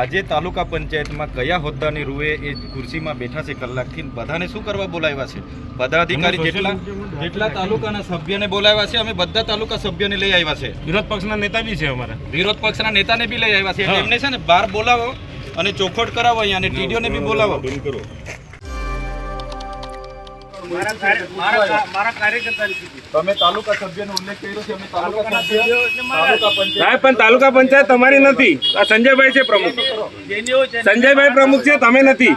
આજે તાલુકા પંચાયતમાં કયા હોદ્દાની રૂએ એ ખુરશીમાં બેઠા છે કલાકથી? બધાને શું કરવા બોલાવ્યા છે? બધા અધિકારી જેટલા જેટલા તાલુકાના સભ્યને બોલાવ્યા છે અમે બધા તાલુકા સભ્યોને લઈ આવ્યા છે. વિરોધ પક્ષના નેતા બી છે અમારા. વિરોધ પક્ષના નેતાને બી લઈ આવ્યા છે. એટલે એમને છે ને બહાર બોલાવો અને ચોખવટ કરાવો અહીંયા અને ટીડીઓને બી બોલાવો. મારા તમે તાલુકા સભ્યનો ઉલ્લેખ કર્યો છે અમે તાલુકા સભ્ય સભ્યો એટલે મારા જ. તાલુકા પંચાયત સાહેબ પણ તાલુકા પંચાયત તમારી નથી. આ સંજયભાઈ છે પ્રમુખ. સંજયભાઈ પ્રમુખ છે તમે નથી.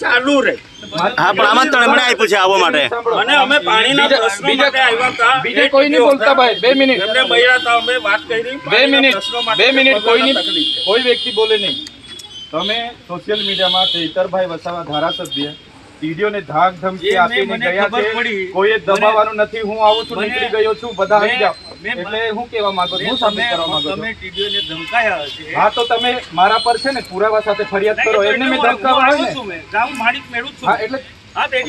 ચાલુ રહે હા પણ આમંત્રણ એમણે આપ્યું છે આવવા માટે. અને અમે પાણીના પ્રશ્નો માટે કોઈ નહીં બોલતા ભાઈ બે મિનિટ એમને મળ્યા હતા અમે વાત કરી બે મિનિટ બે મિનિટ બધાને કોઈ નહીં કોઈ વ્યક્તિ બોલે નહીં તમે સોશિયલ મીડિયામાં ચૈતરભાઈ વસાવા ધારાસભ્ય ટીડીઓને ધાક ધમકી આપીને ગયા છે કોઈએ દબાવવાનું નથી હું આવું છું નીકળી ગયો છું બધા આવી જાઓ એટલે હું કહેવા માંગુ છું હું સાબિત કરવા માંગુ છું તમે ટીડીઓને ધમકાયા છે હા તો તમે મારા પર છે ને પુરાવા સાથે ફરિયાદ કરો એમને મેં ધમકાવા હોય ને. ગામ માણિક મેળું છું. હા એટલે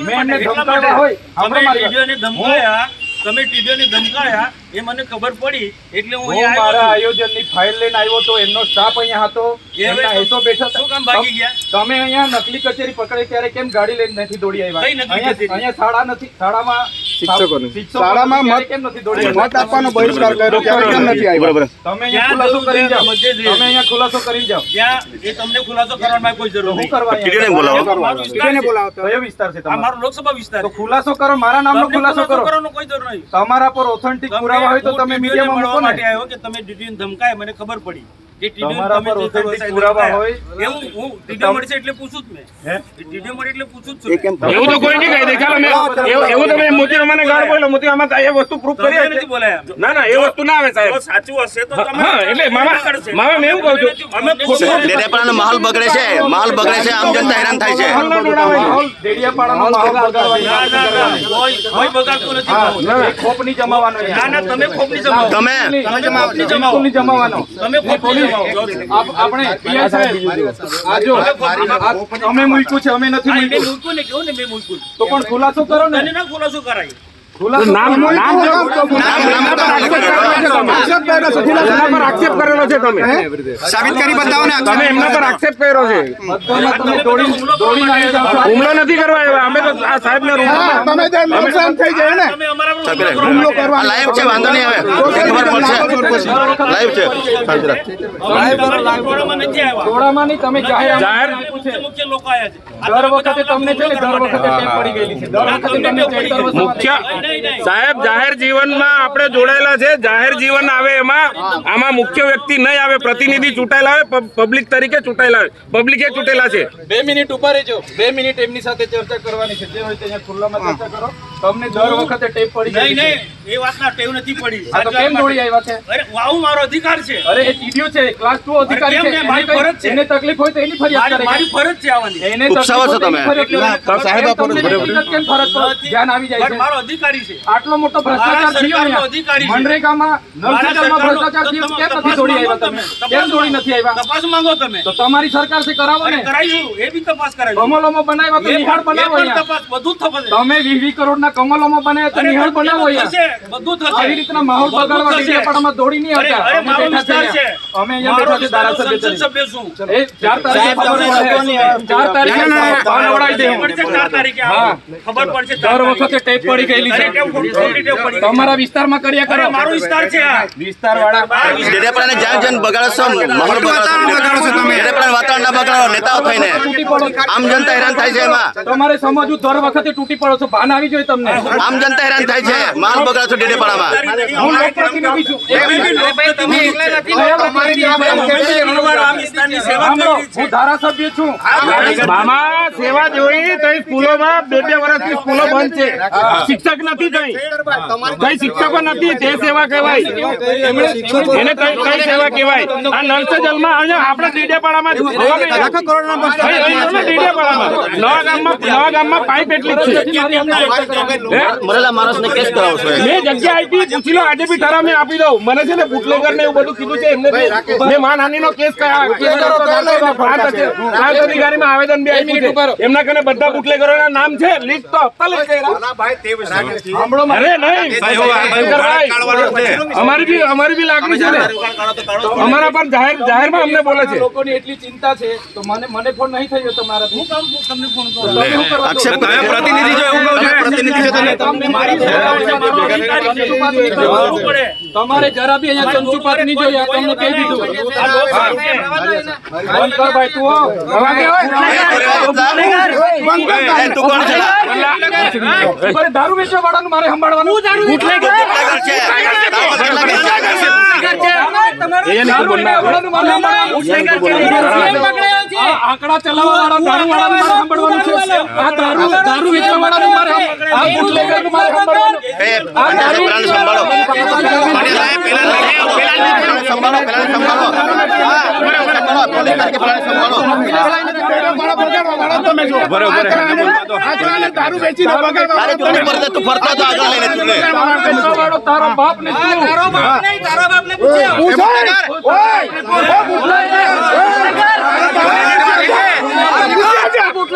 મેં એમને માટે. હોય. તમે ટીડીઓને ધમકાયા તમે ટીડીઓને ધમકાયા એ મને ખબર પડી એટલે હું મારા. આયોજનની ફાઇલ લઈને આવ્યો તો એમનો સ્ટાફ અહીંયા હતો. એમના બેઠા શું કામ ભાગી ગયા? તમે અહીંયા નકલી કચેરી પકડે ત્યારે કેમ ગાડી લઈને નથી દોડી આવ્યા? અહીંયા અહીંયા શાળા નથી શાળામાં શિક્ષકોની. શાળામાં મત- કેમ નથી દોડી મત આપવાનો બહિષ્કાર કર્યો ત્યારે કેમ નથી આવ્યા? બરોબર. તમે અહીંયા ખુલાસો કરી જાઓ તમે અહીંયા ખુલાસો કરી જાઓ. ત્યાં એ તમને ખુલાસો કરવાની કોઈ જરૂર નહીં? બોલાવો. વિસ્તાર છે. કયો વિસ્તાર છે તમારો? મારો લોકસભા વિસ્તાર તો ખુલાસો કરો મારા નામનો ખુલાસો કરો. કરવાનો કોઈ જરૂર નહીં. તમારા પર ઓથેન્ટિક પુરાવા હોય તો તમે મીડિયામાં મૂકો માટે આવ્યો કે તમે ટીડીઓને ધમકાય મને ખબર પડી. કે તમારા પર જે પુરાવા હોય. એવું હું ટીડીઓ તમ- મળશે એટલે પૂછું જ મેં. ટીડીઓ મળે એટલે પૂછું જ છું એવું તો કોઈ નહીં કહી દે. મેં એવું- એવું તમે મોતી મને ગાળ બોલો મોતી આમાં એ વસ્તુ પ્રૂફ કરી નથી બોલાયા ના ના એ વસ્તુ ના આવે સાહેબ. સાચું હશે તો હા એટલે મામા મામા મેં એવું કહું છું. અમે ડેડિયાપાડાનો માહોલ બગડે છે. માહોલ બગડે છે આમ જનતા હેરાન થાય છે. માહોલ ડેડિયાપાડાનો માહોલ બગાડવાની ના ના ના. કોઈ કોઈ બગાડતું નથી હા, ભાવ. એ ખોપ નહીં જમાવાનો ના ના તમે ખોપની જમાવો તમે જમાવો ખોપની આપણે પીઆઈ સાહેબ આ અમે મૂક્યું છે અમે નથી મૂક્યું. ને કેવું ને મેં મૂક્યું? તો પણ ખુલાસો કરો ને. ના ખુલાસો કરાય. નામ નામ એમના પર આક્ષેપ કરેલો છે તમે. એમના પર આક્ષેપ કરેલો છે તમે સાબિત કરી બતાવો ને તમે એમના પર આક્ષેપ કર્યો છે. હુમલો નથી કરવા આવ્યા અમે તો આ સાહેબને રૂમમાં તમે નુકસાન થઈ જાય ને. હુમલો કરવા આ લાઈવ છે વાંધો નહીં આવે લાઈવ છે ટોળામાં તમે જાહેર મુખ્ય લોકો છે દર વખતે તમને છે ને દર વખતે પડી ગયેલી છે દર વખતે તમને મુખ્ય. સાહેબ, જાહેર જીવનમાં આપણે જોડાયેલા છે. જાહેર જીવન આવે એમાં, આમાં મુખ્ય વ્યક્તિ નહીં આવે, પ્રતિનિધિ ચૂંટાયેલા આવે પબ્લિક તરીકે ચૂંટાયેલા આવે પબ્લિકે ચૂંટેલા છે. બે મિનિટ ઊભા રહેજો. બે મિનિટ એમની સાથે ચર્ચા કરવાની છે. જે હોય ખુલ્લામાં ચર્ચા કરો. તમને દર વખતે ટેપ પડી નહીં નહીં એ વાતના ટેવ નથી પડી. આ તો કેમ દોડી આવ્યા છે? અરે વાવ મારો અધિકાર છે. અરે એ ટીડીઓ છે ક્લાસ 2 અધિકારી છે મારી ફરજ છે. એને તકલીફ હોય તો એની ફરિયાદ કરે. મારી ફરજ છે આવવાની. એને ઉપસાવો છો તો તમે. ફરિયાદ સાહેબ, આ તમને ફરજ કેમ ફરજ પર ધ્યાન આવી જાય છે. મારો અધિકારી છે. આટલો મોટો ભ્રષ્ટાચાર થયો અહીંયા. અધિકારી છે. મનરેગામાં સરકારનો- ભ્રષ્ટાચાર થયો. કેમ નથી દોડી આવ્યા તમે. કેમ દોડી નથી આવ્યા? તપાસ માંગો તમે. તો તમારી સરકારથી કરાવો ને? કરાવીશું એ બી તપાસ કરાવીશું અમલોમાં બનાવ્યા તો નિહાળ બનાવો અહીંયા. તપાસ બધું જ થશે તમે વીસ વીસ કરોડના કમલોમાં બને તો નિહાળ બધું બનાવો બધું થશે. આવી રીતના માહોલ બગાડવા થશે. ડેડિયાપાડામાં દોડી નહીં આવતા. અમે બેઠા છે. અમે અહીંયા બેઠા છે ધારાસભ્ય તરીકે. છું. એ ચાર તારીખે ખબર તારીખે ભાન વડાવી દે હું. ચાર તારીખે હા. ખબર પડશે દર વખતે ટેપ પડી ગયેલી છે. તમારા વિસ્તારમાં કર્યા કરો. મારો વિસ્તાર છે આ. વિસ્તાર વાળા ડેડિયાપાડાને જાન જાન બગાડો છો. માહોલ બગાડો છો. ડેડિયાપાડાનું વાતાવરણ ના બગાડો નેતાઓ થઈને. તૂટી પડો આમ જનતા હેરાન થાય છે એમાં. તમારે સમજવું દર વખતે તૂટી પડો છો. ભાન આવી જોઈએ તમને. આમ જનતા હેરાન થાય છે માલ બગડા છો ડેડેપાડામાં ધારાસભ્ય છું મામા સેવા જોઈ તો સ્કૂલોમાં બે બે વર્ષથી સ્કૂલો બંધ છે શિક્ષક નથી કઈ કઈ શિક્ષકો નથી તે સેવા કહેવાય એને કઈ કઈ સેવા કહેવાય આ નર્સ જલમાં અહીંયા આપણે ડીડેપાડામાં. નવા ગામમાં નવા ગામમાં પાઇપ એટલી છે હે? મરેલા માણસને કેસ કરાવો છો મેં જગ્યા આપી પૂછી લો આજે બી ઠરાવ મેં આપી દઉં. મને છે ને બુટલેગર ને એવું બધું કીધું છે એમને મેં માનહાનિ નો કેસ કયા- કેસ કર્યો તો પ્રાંત અધિકારીમાં આવેદન બી આપ્યું છે. એમના કને બધા બુટલેગરોના નામ છે? લિસ્ટ તો આપતા લઈ ગયા અરે નહીં. અમારી બી અમારી બી લાગણી છે ને. અમારા પર જાહેર જાહેરમાં અમને બોલે છે. લોકોની એટલી ચિંતા છે તો મને મને ફોન નહીં થયો તમારા હું કામ તમને ફોન કરું. પ્રતિનિધિ છો એવું કહું છું તમારે જરા બી અહીંયા ચંચુપાત નહીં જોઈએ તમને કહી દીધું દારૂ વેચવા વાળાનું મારે સંભાળવાનું આંકડા ચલાવવા વાળા દારૂ વાળાનું સંભાળવાનું છે આ દારૂ દારૂ વેચવા વાળાનું સંભાળો. તારે બાપ ને તારો બાપ નહીં, તારો બાપને પૂછ્યો.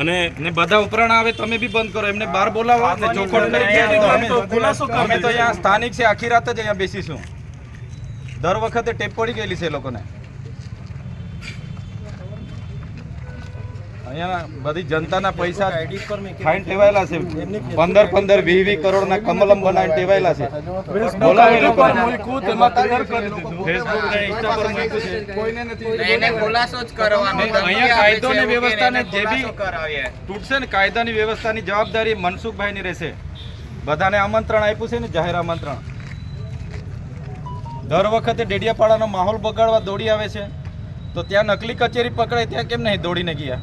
અને ને બધા ઉપરાણ આવે તમે બી બંધ કરો. એમને બહાર બોલાવો ને ચોખવટ કરી દે. અમે અમે તો અહીંયા સ્થાનિક છે આખી રાત જ અહીંયા બેસીશું. દર વખતે ટેપ પડી ગયેલી છે એ લોકોને. અહીંયા બધી જનતાના પૈસા ફાઇન ટેવાયેલા છે. પંદર પંદર વીસ વીસ કરોડના કમલમ બનાવીને ટેવાયેલા છે. કાયદો વ્યવસ્થાને જે બી તૂટશે ને કાયદાની વ્યવસ્થાની જવાબદારી મનસુખભાઈની રહેશે. બધાને આમંત્રણ આપ્યું છે ને? જાહેર આમંત્રણ. દર વખતે ડેડિયાપાડાનો માહોલ બગાડવા દોડી આવે છે. તો ત્યાં નકલી કચેરી પકડાય ત્યાં કેમ નહીં દોડીને ગયા?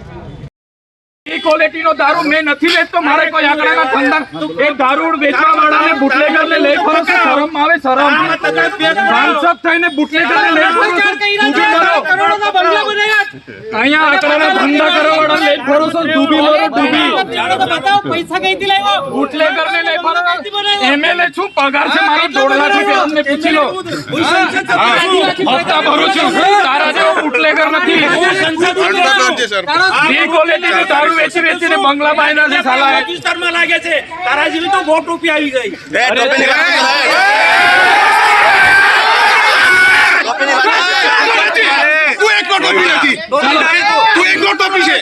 ક્વોલિટીનો દારૂ મેં નથી વેચતો મારે કોઈ આંકડાના ધંધા એ દારૂ વેચવા વાળાને બુટલેગરને લઈ ફરો છો શરમ આવે શરમ સાંસદ થઈને બુટલેગરને લઈ ફરો છો ઊભી કરો. કરોડોના બંગલા બનાવ્યા. અહીંયા આંકડાના ધંધા કરવા વાળા લઈ ફરો છો ડૂબી મારો ડૂબી જાણો તો બતાવો, પૈસા કઈથી લાવ્યો? બુટલેગરને લઈ ફરો એમએલએ છું પગાર છે મારો દોઢ લાખ રૂપિયા અમને પૂછી લો હું સંસદ સભ્ય છું. હપ્તા ભરું છું તારા જેવો બુટલેગર નથી હું સંસદ સભ્ય છું. તારા বেছে বেছে বাংলা মাইনা છે સાલા પાકિસ્તાનમાં લાગે છે તારા જેવી તો બોટ રૂપિયા આવી ગઈ બે ટોપી તું એક ટોપી નથી તું એક ટોપી છે